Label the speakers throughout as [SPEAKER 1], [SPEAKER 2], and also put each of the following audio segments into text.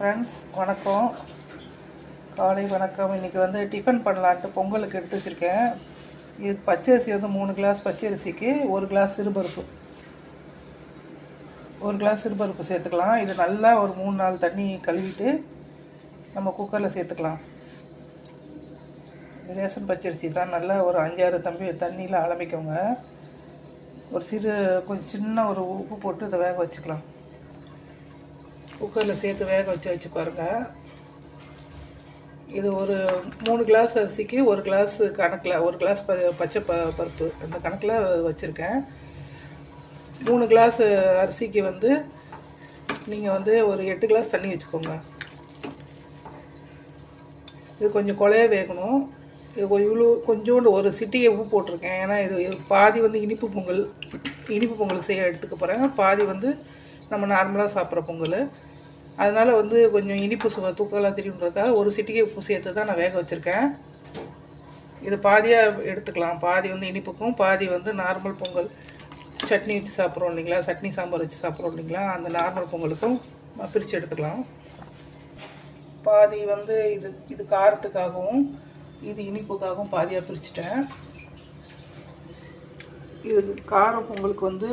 [SPEAKER 1] Friends வணக்கம். காலை வணக்கம். இன்றைக்கி வந்து டிஃபன் பண்ணலான்ட்டு பொங்கலுக்கு எடுத்து வச்சுருக்கேன். இது பச்சரிசி வந்து மூணு கிளாஸ் பச்சரிசிக்கு ஒரு கிளாஸ் சிறுபருப்பு. ஒரு கிளாஸ் சிறுபருப்பு சேர்த்துக்கலாம். இது நல்லா ஒரு மூணு நாள் தண்ணி கழுவிட்டு நம்ம குக்கரில் சேர்த்துக்கலாம். ரேஷன் பச்சரிசி தான். நல்லா ஒரு அஞ்சாறு தம்பி தண்ணியில் அலம்பிக்கோங்க. ஒரு சிறு கொஞ்சம் சின்ன ஒரு உப்பு போட்டு இதை வேக வச்சுக்கலாம். குக்கரில் சேர்த்து வேக வச்சு வச்சு பாருங்கள் இது ஒரு மூணு கிளாஸ் அரிசிக்கு ஒரு கிளாஸ் கணக்கில் ஒரு கிளாஸ் ப பச்சை ப பருப்பு அந்த கணக்கில் வச்சுருக்கேன். மூணு கிளாஸ் அரிசிக்கு வந்து நீங்கள் வந்து ஒரு எட்டு கிளாஸ் தண்ணி வச்சுக்கோங்க. இது கொஞ்சம் கொலைய வேகணும். இது இவ்வளோ கொஞ்சோண்டு ஒரு சிட்டியை உப்பு போட்டிருக்கேன். ஏன்னா இது இது பாதி வந்து இனிப்பு பொங்கல் இனிப்பு பொங்கல் செய்ய எடுத்துக்க போகிறேன் பாதி வந்து நம்ம நார்மலாக சாப்பிட்ற பொங்கல். அதனால் வந்து கொஞ்சம் இனிப்பு சுவை தூக்கலாக தெரியுன்றதுக்காக ஒரு சிட்டிகை உப்பு சேர்த்து தான் நான் வேக வச்சுருக்கேன். இது பாதியாக எடுத்துக்கலாம். பாதி வந்து இனிப்புக்கும் பாதி வந்து நார்மல் பொங்கல். சட்னி வச்சு சாப்பிட்றோம் இல்லைங்களா? சட்னி சாம்பார் வச்சு சாப்பிட்றோம் இல்லைங்களா? அந்த நார்மல் பொங்கலுக்கும் பிரித்து எடுத்துக்கலாம். பாதி வந்து இது இது காரத்துக்காகவும் இது இனிப்புக்காகவும் பாதியாக பிரிச்சுட்டேன். இது காரம் பொங்கலுக்கு வந்து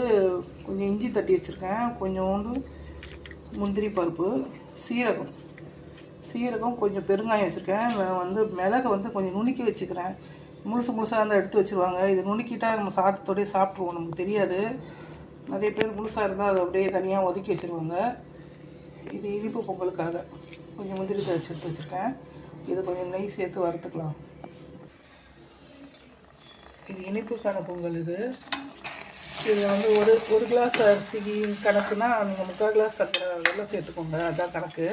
[SPEAKER 1] கொஞ்சம் இஞ்சி தட்டி வச்சுருக்கேன். கொஞ்சோண்டு முந்திரி பருப்பு சீரகம். சீரகம் கொஞ்சம் பெருங்காயம் வச்சுருக்கேன். வந்து மிளகை வந்து கொஞ்சம் நுணுக்கி வச்சுக்கிறேன். முழுசு முழுசாக இருந்தால் எடுத்து வச்சுருவாங்க. இது நுணுக்கிட்டா நம்ம சாதத்தோடய சாப்பிட்ருவோம் நமக்கு தெரியாது. நிறைய பேர் முழுசாக இருந்தால் அதை அப்படியே தனியாக ஒதுக்கி வச்சுருவாங்க. இது இனிப்பு பொங்கலுக்காக கொஞ்சம் முந்திரி திராட்சை எடுத்து வச்சுருக்கேன். இது கொஞ்சம் நெய் சேர்த்து வறுத்துக்கலாம். இது இனிப்புக்கான பொங்கல் இது. இது வந்து ஒரு ஒரு கிளாஸ் அரிசிக்கு கணக்குனா நீங்கள் முக்கால் கிளாஸ் சர்க்கரை வெல்லம் சேர்த்துக்கோங்க. அதுதான் கணக்கு.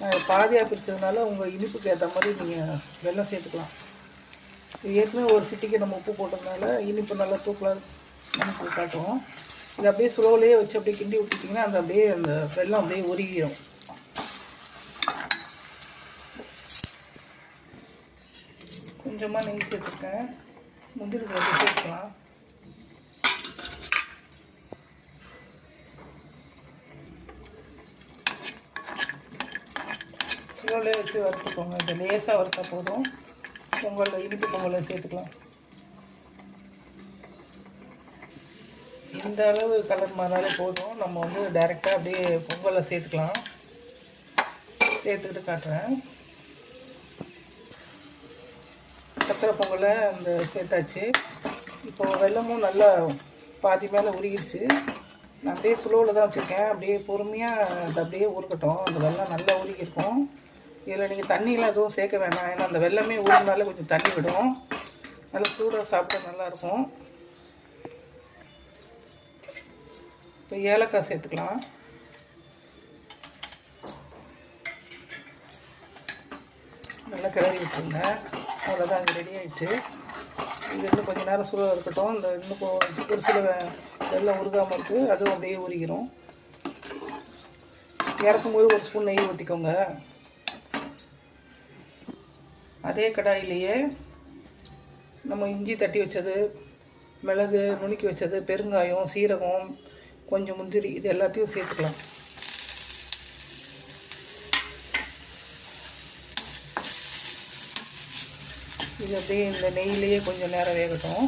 [SPEAKER 1] நான் பாதியாக பிரித்ததுனால உங்கள் இனிப்புக்கு ஏற்ற மாதிரி நீங்கள் வெள்ளம் சேர்த்துக்கலாம். ஏற்கனவே ஒரு சிட்டிக்கு நம்ம உப்பு போட்டதுனால இனிப்பு நல்லா தூக்கலாம் நமக்கு காட்டுவோம் இது அப்படியே ஸ்லோவிலேயே வச்சு அப்படியே கிண்டி விட்டுட்டிங்கன்னா அந்த அப்படியே அந்த வெல்லம் அப்படியே உருகிடும் கொஞ்சமாக நெய் சேர்த்துருக்கேன். முந்திரி சேர்த்துக்கலாம். ஸ்லோலே வச்சு வறுத்துக்கோங்க. இது லேசாக வறுத்தா போதும். பொங்கலில் இனிப்பு பொங்கலில் சேர்த்துக்கலாம். இந்த அளவு கலர் மாறினாலே போதும். நம்ம வந்து டைரெக்டாக அப்படியே பொங்கலில் சேர்த்துக்கலாம். சேர்த்துக்கிட்டு காட்டுறேன். சக்கரை பொங்கலை அந்த சேர்த்தாச்சு. இப்போ வெள்ளமும் நல்லா பாதி மேலே உருகிடுச்சு. நான் அப்படியே ஸ்லோவில் தான் வச்சுருக்கேன். அப்படியே பொறுமையாக அது அப்படியே உருக்கட்டும் அந்த வெல்லம் நல்லா உருகிருக்கும் இதில் நீங்கள் தண்ணியெலாம் எதுவும் சேர்க்க வேணாம். ஏன்னா அந்த வெள்ளமே ஊறினாலே கொஞ்சம் தண்ணி விடும். நல்லா சூடாக சாப்பிட்டா நல்லாயிருக்கும் இப்போ ஏலக்காய் சேர்த்துக்கலாம். நல்லா கிளறி விட்டுருங்க. அவ்வளோதான் இது ரெடி ஆயிடுச்சு. இது இன்னும் கொஞ்சம் நேரம் சூடாக இருக்கட்டும். இந்த இன்னும் ஒரு சில வெள்ளம் உருகாமல் இருக்குது அதுவும் அப்படியே உருகிரும் இறக்கும்போது ஒரு ஸ்பூன் நெய் ஊற்றிக்கோங்க அதே கடாயிலேயே நம்ம இஞ்சி தட்டி வச்சது மிளகு நுணுக்கி வச்சது பெருங்காயம் சீரகம் கொஞ்சம் முந்திரி இது எல்லாத்தையும் சேர்த்துக்கலாம். இது அப்படியே இந்த நெய்யிலேயே கொஞ்சம் நேரம் வேகட்டும்.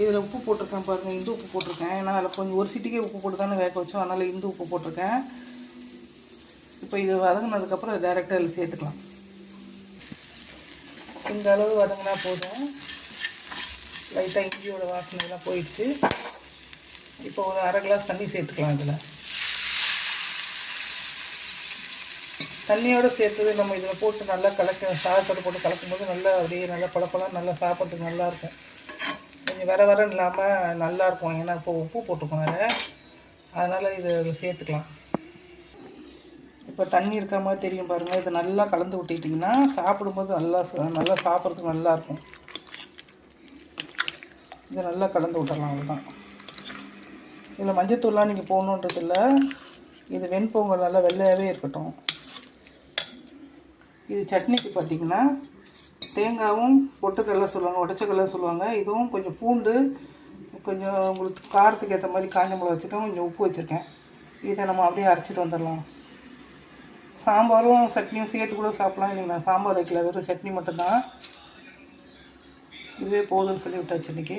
[SPEAKER 1] இதில் உப்பு போட்டிருக்கேன் பாருங்கள் இந்து உப்பு போட்டிருக்கேன். ஏன்னா அதில் கொஞ்சம் ஒரு சிட்டிக்கே உப்பு போட்டு தானே வேக வச்சோம். அதனால் இந்து உப்பு போட்டிருக்கேன். இப்போ இது வதங்கினதுக்கப்புறம் டேரெக்டாக அதில் சேர்த்துக்கலாம். இந்த அளவு வதங்கினா போதும். லைட்டாக இஞ்சியோட வாசனைலாம் போயிடுச்சு. இப்போ ஒரு அரை கிளாஸ் தண்ணி சேர்த்துக்கலாம் இதில். தண்ணியோடு சேர்த்தது நம்ம இதில் போட்டு நல்லா கலக்க சாதத்தோடு போட்டு கலக்கும்போது நல்லா அப்படியே நல்லா பழப்பெல்லாம் நல்லா சாப்பிட்றதுக்கு நல்லாயிருக்கும் கொஞ்சம் வர வரன்னு இல்லாமல் நல்லாயிருக்கும் ஏன்னா இப்போ உப்பு போட்டுக்கோங்க அதில். அதனால் இதை இதில் சேர்த்துக்கலாம். இப்போ தண்ணி இருக்க மாதிரி தெரியும் பாருங்கள் இது நல்லா கலந்து விட்டுக்கிட்டிங்கன்னா சாப்பிடும்போது நல்லா நல்லா சாப்பிட்றதுக்கு நல்லாயிருக்கும் இது நல்லா கலந்து விட்டுறலாம் அவ்வளோதான் இதில் மஞ்சத்தூள்லாம் நீங்கள் போடணுன்றது இல்லை. இது வெண்பொங்கல் நல்லா வெள்ளையாகவே இருக்கட்டும். இது சட்னிக்கு பார்த்தீங்கன்னா தேங்காவும் பொட்டுக்கடலை சொல்லுவாங்க உடச்சக்கடலை சொல்லுவாங்க. இதுவும் கொஞ்சம் பூண்டு கொஞ்சம் உங்களுக்கு காரத்துக்கு ஏற்ற மாதிரி காஞ்ச மிளகா வச்சுருக்கேன் கொஞ்சம் உப்பு வச்சுருக்கேன். இதை நம்ம அப்படியே அரைச்சிட்டு வந்துடலாம். சாம்பாரும் சட்னியும் சேர்த்து கூட சாப்பிட்லாம். இன்றைக்கி நான் சாம்பார் வைக்கல. வெறும் சட்னி மட்டும்தான். இதுவே போதும்னு சொல்லி விட்டாச்சு இன்றைக்கி